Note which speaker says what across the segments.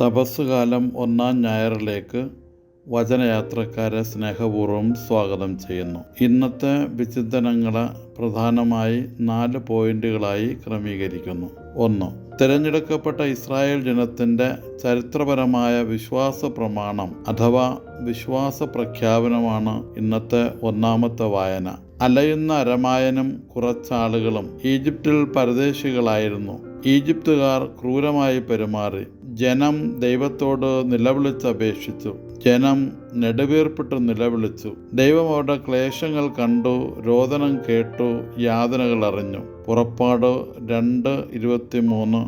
Speaker 1: തപസ്സുകാലം ഒന്നാം ഞായറിലേക്ക് വചനയാത്രക്കാരെ സ്നേഹപൂർവം സ്വാഗതം ചെയ്യുന്നു. ഇന്നത്തെ വിചിന്തനങ്ങളെ പ്രധാനമായി നാല് പോയിന്റുകളായി ക്രമീകരിക്കുന്നു. ഒന്ന് തിരഞ്ഞെടുക്കപ്പെട്ട ഇസ്രായേൽ ജനത്തിന്റെ ചരിത്രപരമായ വിശ്വാസ പ്രമാണം അഥവാ വിശ്വാസ പ്രഖ്യാപനമാണ് ഇന്നത്തെ ഒന്നാമത്തെ വായന. അലയുന്ന അരമായനും കുറച്ചാളുകളും ഈജിപ്തിൽ പരദേശികളായിരുന്നു. ഈജിപ്തുകാർ ക്രൂരമായി പെരുമാറി. ജനം ദൈവത്തോട് നിലവിളിച്ചപേക്ഷിച്ചു ജനം നെടുവീർപ്പിട്ട് നിലവിളിച്ചു. ദൈവം അവരുടെ ക്ലേശങ്ങൾ കണ്ടു രോദനം കേട്ടു യാതനകൾ അറിഞ്ഞു. പുറപ്പാട് രണ്ട് ഇരുപത്തിമൂന്ന്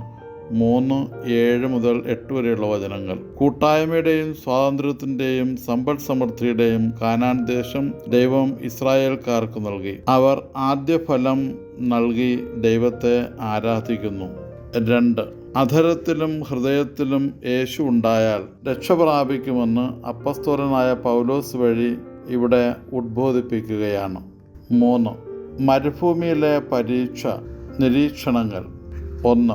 Speaker 1: മൂന്ന് ഏഴ് മുതൽ എട്ട് വരെയുള്ള വചനങ്ങൾ. കൂട്ടായ്മയുടെയും സ്വാതന്ത്ര്യത്തിന്റെയും സമ്പൽ സമൃദ്ധിയുടെയും കാനാൻ ദേശം ദൈവം ഇസ്രായേൽക്കാർക്ക് നൽകി. അവർ ആദ്യ ഫലം നൽകി ദൈവത്തെ ആരാധിക്കുന്നു. രണ്ട് അധരത്തിലും ഹൃദയത്തിലും യേശു ഉണ്ടായാൽ രക്ഷ പ്രാപിക്കുമെന്ന് അപ്പസ്തോലനായ പൗലോസ് വഴി ഇവിടെ ഉദ്ബോധിപ്പിക്കുകയാണ്. മൂന്ന് മരുഭൂമിയിലെ പരീക്ഷ നിരീക്ഷണങ്ങൾ. ഒന്ന്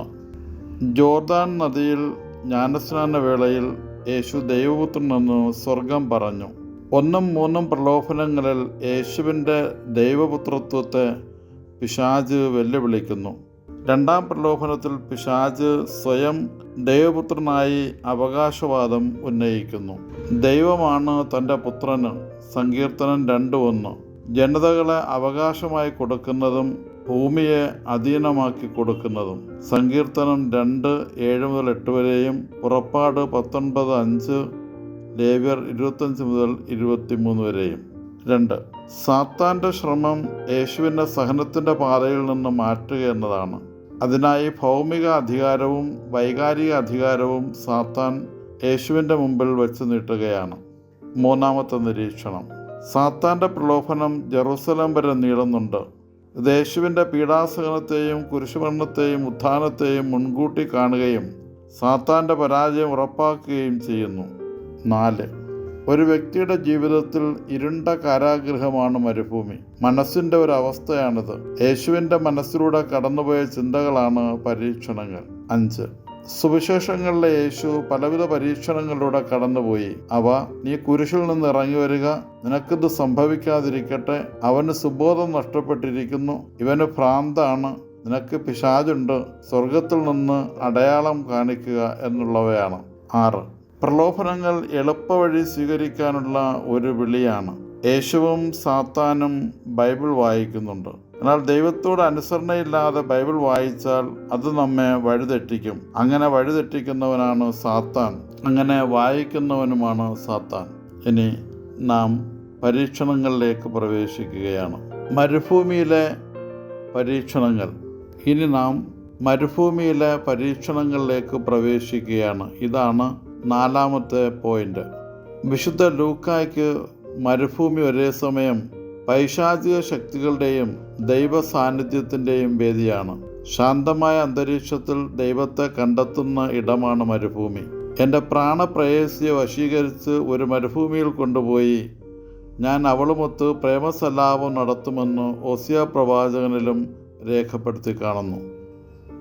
Speaker 1: ജോർദാൻ നദിയിൽ ജ്ഞാനസ്നാന വേളയിൽ യേശു ദൈവപുത്രനെന്ന് സ്വർഗം പറഞ്ഞു. ഒന്നും മൂന്നും പ്രലോഭനങ്ങളിൽ യേശുവിന്റെ ദൈവപുത്രത്വത്തെ പിശാജ് വെല്ലുവിളിക്കുന്നു. രണ്ടാം പ്രലോഭനത്തിൽ പിശാജ് സ്വയം ദൈവപുത്രനായി അവകാശവാദം ഉന്നയിക്കുന്നു. ദൈവമാണ് തന്റെ പുത്രന് സങ്കീർത്തനം രണ്ട് ഒന്ന്. ജനതകളെ അവകാശമായി കൊടുക്കുന്നതും ഭൂമിയെ അധീനമാക്കി കൊടുക്കുന്നതും. സങ്കീർത്തനം രണ്ട് ഏഴ് മുതൽ എട്ട് വരെയും പുറപ്പാട് പത്തൊൻപത് അഞ്ച് ലേവ്യർ ഇരുപത്തഞ്ച് മുതൽ ഇരുപത്തിമൂന്ന് വരെയും. രണ്ട്. സാത്താന്റെ ശ്രമം യേശുവിന്റെ സഹനത്തിന്റെ പാതയിൽ നിന്ന് മാറ്റുക എന്നതാണ്. അതിനായി ഭൗമിക അധികാരവും വൈകാരിക അധികാരവും സാത്താൻ യേശുവിന്റെ മുമ്പിൽ വെച്ച് നീട്ടുകയാണ്. മൂന്നാമത്തെ നിരീക്ഷണം. സാത്താന്റെ പ്രലോഭനം ജെറുസലം വരെ നീളുന്നുണ്ട്. ഇത് യേശുവിന്റെ പീഡാസഹനത്തെയും കുരിശുമരണത്തെയും ഉത്ഥാനത്തെയും മുൻകൂട്ടി കാണുകയും സാത്താന്റെ പരാജയം ഉറപ്പാക്കുകയും ചെയ്യുന്നു. നാല്. ഒരു വ്യക്തിയുടെ ജീവിതത്തിൽ ഇരുണ്ട കാരാഗ്രഹമാണ് മരുഭൂമി. മനസ്സിന്റെ ഒരു അവസ്ഥയാണിത്. യേശുവിന്റെ മനസ്സിലൂടെ കടന്നുപോയ ചിന്തകളാണ് പരീക്ഷണങ്ങൾ. അഞ്ച്. സുവിശേഷങ്ങളിലെ യേശു പലവിധ പരീക്ഷണങ്ങളിലൂടെ കടന്നുപോയി. അവ നീ കുരിശിൽ നിന്ന് ഇറങ്ങി വരിക. നിനക്കിത് സംഭവിക്കാതിരിക്കട്ടെ. അവന് സുബോധം നഷ്ടപ്പെട്ടിരിക്കുന്നു. ഇവന് ഭ്രാന്താണ്. നിനക്ക് പിശാജുണ്ട് സ്വർഗത്തിൽ നിന്ന് അടയാളം കാണിക്കുക എന്നുള്ളവയാണ്. ആറ്. പ്രലോഭനങ്ങൾ എളുപ്പവഴി സ്വീകരിക്കാനുള്ള ഒരു വിളിയാണ്. യേശുവും സാത്താനും ബൈബിൾ വായിക്കുന്നുണ്ട്. എന്നാൽ ദൈവത്തോട് അനുസരണയില്ലാതെ ബൈബിൾ വായിച്ചാൽ അത് നമ്മെ വഴിതെറ്റിക്കും. അങ്ങനെ വഴിതെറ്റിക്കുന്നവനാണ് സാത്താൻ. അങ്ങനെ വായിക്കുന്നവനുമാണ് സാത്താൻ. ഇനി നാം പരീക്ഷണങ്ങളിലേക്ക് പ്രവേശിക്കുകയാണ്. മരുഭൂമിയിലെ പരീക്ഷണങ്ങൾ. ഇനി നാം മരുഭൂമിയിലെ പരീക്ഷണങ്ങളിലേക്ക് പ്രവേശിക്കുകയാണ്. ഇതാണ് നാലാമത്തെ പോയിന്റ്. വിശുദ്ധ ലൂക്കായ്ക്ക് മരുഭൂമി ഒരേ സമയം പൈശാചിക ശക്തികളുടെയും ദൈവ സാന്നിധ്യത്തിന്റെയും വേദിയാണ്. ശാന്തമായ അന്തരീക്ഷത്തിൽ ദൈവത്തെ കണ്ടെത്തുന്ന ഇടമാണ് മരുഭൂമി. എന്റെ പ്രാണപ്രേയസിയെ വശീകരിച്ച് ഒരു മരുഭൂമിയിൽ കൊണ്ടുപോയി ഞാൻ അവളുമൊത്ത് പ്രേമസല്ലാപം നടത്തുമെന്ന് ഓസിയ പ്രവാചകനിലും രേഖപ്പെടുത്തി കാണുന്നു.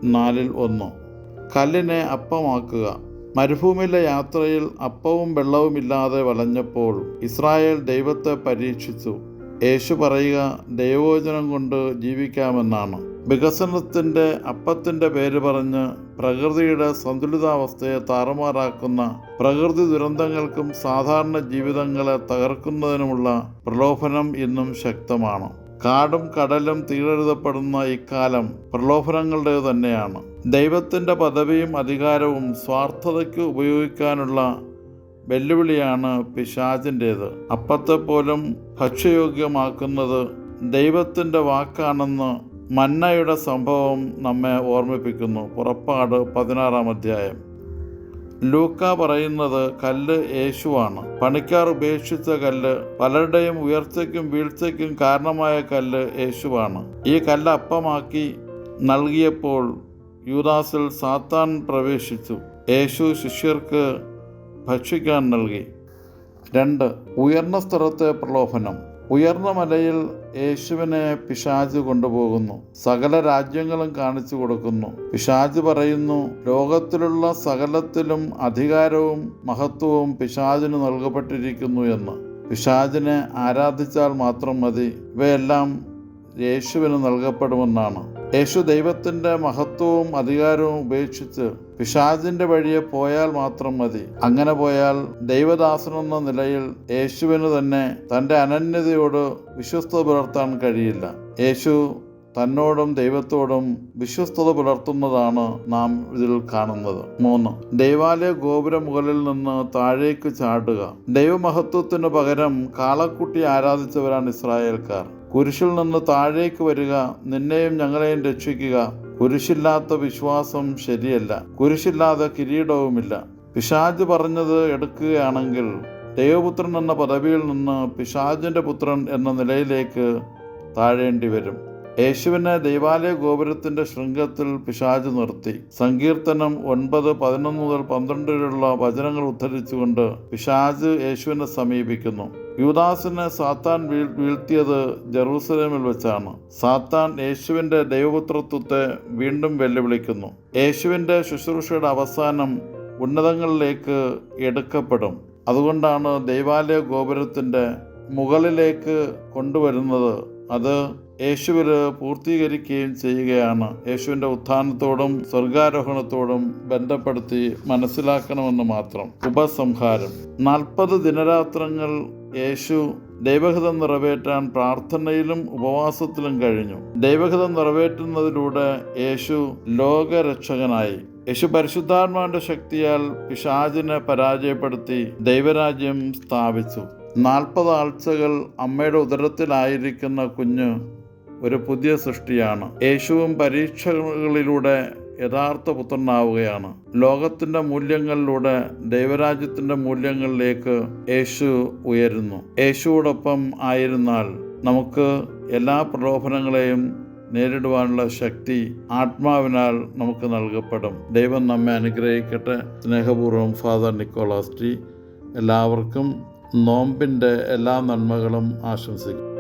Speaker 1: നാലിൽ ഒന്ന്. കല്ലിനെ അപ്പമാക്കുക. മരുഭൂമിയിലെ യാത്രയിൽ അപ്പവും വെള്ളവും ഇല്ലാതെ വളഞ്ഞപ്പോൾ ഇസ്രായേൽ ദൈവത്തെ പരീക്ഷിച്ചു. യേശു പറയുക ദൈവോചനം കൊണ്ട് ജീവിക്കാമെന്നാണ്. വികസനത്തിന്റെ അപ്പത്തിന്റെ പേര് പറഞ്ഞ് പ്രകൃതിയുടെ സന്തുലിതാവസ്ഥയെ താറുമാറാക്കുന്ന പ്രകൃതി ദുരന്തങ്ങൾക്കും സാധാരണ ജീവിതങ്ങളെ തകർക്കുന്നതിനുമുള്ള പ്രലോഭനം ഇന്നും ശക്തമാണ്. കാടും കടലും തീരെഴുതപ്പെടുന്ന ഇക്കാലം പ്രലോഭനങ്ങളുടെ തന്നെയാണ്. ദൈവത്തിന്റെ പദവിയും അധികാരവും സ്വാർത്ഥതയ്ക്ക് ഉപയോഗിക്കാനുള്ള വെല്ലുവിളിയാണ് പിശാചിന്റേത്. അപ്പത്തെ പോലും ഭക്ഷ്യയോഗ്യമാക്കുന്നത് ദൈവത്തിന്റെ വാക്കാണെന്ന് മന്നയുടെ സംഭവം നമ്മെ ഓർമ്മിപ്പിക്കുന്നു. പുറപ്പാട് പതിനാറാം അധ്യായം. ലൂക്ക പറയുന്നത് കല്ല് യേശുവാണ്. പണിക്കാർ ഉപേക്ഷിച്ച കല്ല് പലരുടെയും ഉയർച്ചയ്ക്കും വീഴ്ചയ്ക്കും കാരണമായ കല്ല് യേശുവാണ്. ഈ കല്ല് അപ്പമാക്കി നൽകിയപ്പോൾ യൂദാസിൽ സാത്താൻ പ്രവേശിച്ചു. യേശു ശിഷ്യർക്ക് ഭക്ഷിക്കാൻ നൽകി. രണ്ട് ഉയർന്ന സ്ഥലത്തെ പ്രലോഭനം. ഉയർന്ന മലയിൽ യേശുവിനെ പിശാജ് കൊണ്ടുപോകുന്നു. സകല രാജ്യങ്ങളും കാണിച്ചു കൊടുക്കുന്നു. പിശാജ് പറയുന്നു ലോകത്തിലുള്ള സകലത്തിലും അധികാരവും മഹത്വവും പിശാജിന് നൽകപ്പെട്ടിരിക്കുന്നു എന്ന്. പിശാജിനെ ആരാധിച്ചാൽ മാത്രം മതി. ഇവയെല്ലാം യേശുവിന് നൽകപ്പെടുമെന്നാണ്. യേശു ദൈവത്തിന്റെ മഹത്വവും അധികാരവും ഉപേക്ഷിച്ച് പിശാജിന്റെ വഴിയെ പോയാൽ മാത്രം മതി. അങ്ങനെ പോയാൽ ദൈവദാസനെന്ന നിലയിൽ യേശുവിന് തന്നെ തന്റെ അനന്യതയോട് വിശ്വസ്തത പുലർത്താൻ കഴിയില്ല. യേശു തന്നോടും ദൈവത്തോടും വിശ്വസ്തത പുലർത്തുന്നതാണ് നാം ഇതിൽ കാണുന്നത്. മൂന്ന് ദൈവാലയ ഗോപുര മുകളിൽ നിന്ന് താഴേക്ക് ചാടുക. ദൈവമഹത്വത്തിന് പകരം കാളക്കുട്ടി ആരാധിച്ചവരാണ് ഇസ്രായേൽക്കാർ. കുരിശിൽ നിന്ന് താഴേക്ക് വരിക നിന്നെയും ഞങ്ങളെയും രക്ഷിക്കുക. കുരിശില്ലാത്ത വിശ്വാസം ശരിയല്ല. കുരിശില്ലാതെ കിരീടവുമില്ല. പിശാജ് പറഞ്ഞത് എടുക്കുകയാണെങ്കിൽ ദൈവപുത്രൻ എന്ന പദവിയിൽ നിന്ന് പിശാജിന്റെ പുത്രൻ എന്ന നിലയിലേക്ക് താഴേണ്ടി വരും. യേശുവിനെ ദൈവാലയ ഗോപുരത്തിന്റെ ശൃംഖത്തിൽ പിശാജ് നിർത്തി. സങ്കീർത്തനം ഒൻപത് പതിനൊന്ന് മുതൽ പന്ത്രണ്ട് വരെയുള്ള വചനങ്ങൾ ഉദ്ധരിച്ചുകൊണ്ട് പിശാജ് യേശുവിനെ സമീപിക്കുന്നു. യുദാസിനെ സാത്താൻ വീഴ് വീഴ്ത്തിയത് ജെറൂസലേമിൽ വെച്ചാണ്. സാത്താൻ യേശുവിന്റെ ദൈവപുത്രത്വത്തെ വീണ്ടും വെല്ലുവിളിക്കുന്നു. യേശുവിന്റെ ശുശ്രൂഷയുടെ അവസാനം ഉന്നതങ്ങളിലേക്ക് എടുക്കപ്പെടും. അതുകൊണ്ടാണ് ദൈവാലയ ഗോപുരത്തിന്റെ മുകളിലേക്ക് കൊണ്ടുവരുന്നത് അത് യേശുവിൽ പൂർത്തീകരിക്കുകയും ചെയ്യുകയാണ്. യേശുവിന്റെ ഉത്ഥാനത്തോടും സ്വർഗാരോഹണത്തോടും ബന്ധപ്പെടുത്തി മനസ്സിലാക്കണമെന്ന് മാത്രം. ഉപസംഹാരം. നാൽപ്പത് ദിനരാത്രങ്ങൾ യേശു ദൈവഹിതം നിറവേറ്റാൻ പ്രാർത്ഥനയിലും ഉപവാസത്തിലും കഴിഞ്ഞു. ദൈവഹിതം നിറവേറ്റുന്നതിലൂടെ യേശു ലോകരക്ഷകനായി. യേശു പരിശുദ്ധാത്മാവിന്റെ ശക്തിയാൽ പിശാചിനെ പരാജയപ്പെടുത്തി ദൈവരാജ്യം സ്ഥാപിച്ചു. നാൽപ്പത് ആഴ്ചകൾ അമ്മയുടെ ഉദരത്തിലായിരിക്കുന്ന കുഞ്ഞ് ഒരു പുതിയ സൃഷ്ടിയാണ്. യേശുവും പരീക്ഷകളിലൂടെ യഥാർത്ഥ പുത്രനാവുകയാണ്. ലോകത്തിന്റെ മൂല്യങ്ങളിലൂടെ ദൈവരാജ്യത്തിന്റെ മൂല്യങ്ങളിലേക്ക് യേശു ഉയരുന്നു. യേശുവോടൊപ്പം ആയിരുന്നാൽ നമുക്ക് എല്ലാ പ്രലോഭനങ്ങളെയും നേരിടുവാനുള്ള ശക്തി ആത്മാവിനാൽ നമുക്ക് നൽകപ്പെടും. ദൈവം നമ്മെ അനുഗ്രഹിക്കട്ടെ. സ്നേഹപൂർവം ഫാദർ നിക്കോളാസ് എല്ലാവർക്കും നോമ്പിന്റെ എല്ലാ നന്മകളും ആശംസിക്കും